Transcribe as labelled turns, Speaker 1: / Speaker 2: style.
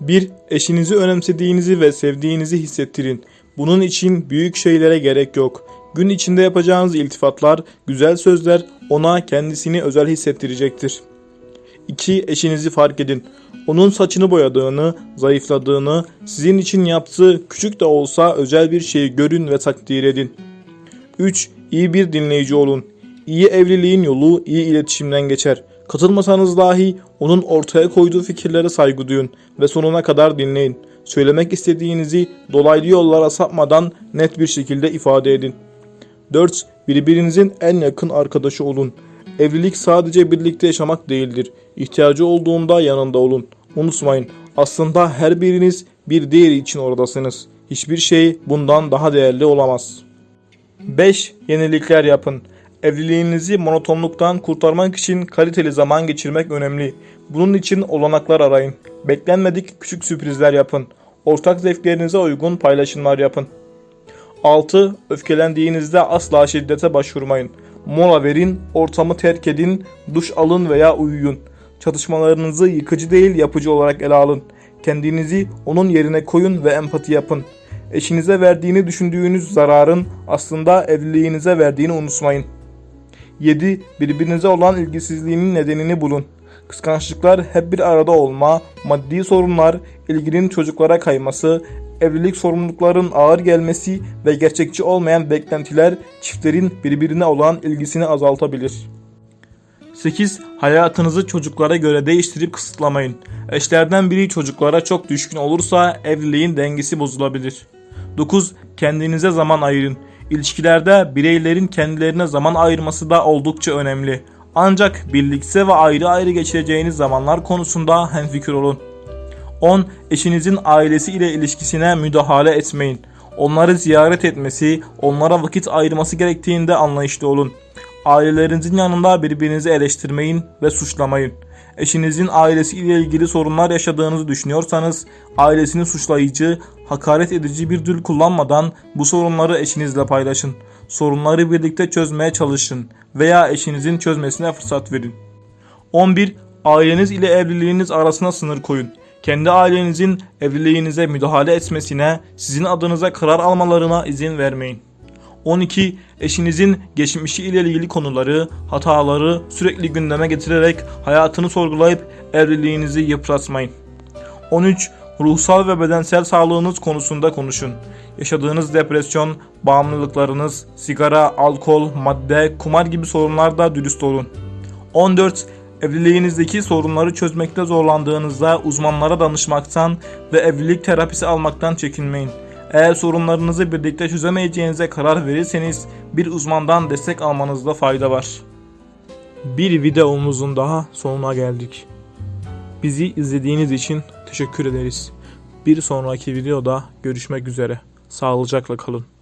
Speaker 1: 1. Eşinizi önemsediğinizi ve sevdiğinizi hissettirin. Bunun için büyük şeylere gerek yok. Gün içinde yapacağınız iltifatlar, güzel sözler ona kendisini özel hissettirecektir. 2. Eşinizi fark edin. Onun saçını boyadığını, zayıfladığını, sizin için yaptığı küçük de olsa özel bir şeyi görün ve takdir edin. 3. İyi bir dinleyici olun. İyi evliliğin yolu iyi iletişimden geçer. Katılmasanız dahi onun ortaya koyduğu fikirlere saygı duyun ve sonuna kadar dinleyin. Söylemek istediğinizi dolaylı yollara sapmadan net bir şekilde ifade edin. 4. Birbirinizin en yakın arkadaşı olun. Evlilik sadece birlikte yaşamak değildir. İhtiyacı olduğunda yanında olun. Unutmayın, aslında her biriniz bir diğeri için oradasınız. Hiçbir şey bundan daha değerli olamaz. 5. Yenilikler yapın. Evliliğinizi monotonluktan kurtarmak için kaliteli zaman geçirmek önemli. Bunun için olanaklar arayın. Beklenmedik küçük sürprizler yapın. Ortak zevklerinize uygun paylaşımlar yapın. 6. Öfkelendiğinizde asla şiddete başvurmayın. Mola verin, ortamı terk edin, duş alın veya uyuyun. Çatışmalarınızı yıkıcı değil yapıcı olarak ele alın. Kendinizi onun yerine koyun ve empati yapın. Eşinize verdiğini düşündüğünüz zararın aslında evliliğinize verdiğini unutmayın. 7. Birbirinize olan ilgisizliğinin nedenini bulun. Kıskançlıklar hep bir arada olma, maddi sorunlar, ilginin çocuklara kayması, evlilik sorumlulukların ağır gelmesi ve gerçekçi olmayan beklentiler çiftlerin birbirine olan ilgisini azaltabilir. 8. Hayatınızı çocuklara göre değiştirip kısıtlamayın. Eşlerden biri çocuklara çok düşkün olursa evliliğin dengesi bozulabilir. 9. Kendinize zaman ayırın. İlişkilerde bireylerin kendilerine zaman ayırması da oldukça önemli. Ancak birlikte ve ayrı ayrı geçireceğiniz zamanlar konusunda hemfikir olun. 10. Eşinizin ailesi ile ilişkisine müdahale etmeyin. Onları ziyaret etmesi, onlara vakit ayırması gerektiğinde anlayışlı olun. Ailelerinizin yanında birbirinizi eleştirmeyin ve suçlamayın. Eşinizin ailesi ile ilgili sorunlar yaşadığınızı düşünüyorsanız ailesini suçlayıcı, hakaret edici bir dil kullanmadan bu sorunları eşinizle paylaşın. Sorunları birlikte çözmeye çalışın veya eşinizin çözmesine fırsat verin. 11. Aileniz ile evliliğiniz arasına sınır koyun. Kendi ailenizin evliliğinize müdahale etmesine, sizin adınıza karar almalarına izin vermeyin. 12. Eşinizin geçmişi ile ilgili konuları, hataları sürekli gündeme getirerek hayatını sorgulayıp evliliğinizi yıpratmayın. 13. Ruhsal ve bedensel sağlığınız konusunda konuşun. Yaşadığınız depresyon, bağımlılıklarınız, sigara, alkol, madde, kumar gibi sorunlarda dürüst olun. 14. Evliliğinizdeki sorunları çözmekte zorlandığınızda uzmanlara danışmaktan ve evlilik terapisi almaktan çekinmeyin. Eğer sorunlarınızı birlikte çözemeyeceğinize karar verirseniz bir uzmandan destek almanızda fayda var. Bir videomuzun daha sonuna geldik. Bizi izlediğiniz için teşekkür ederiz. Bir sonraki videoda görüşmek üzere. Sağlıcakla kalın.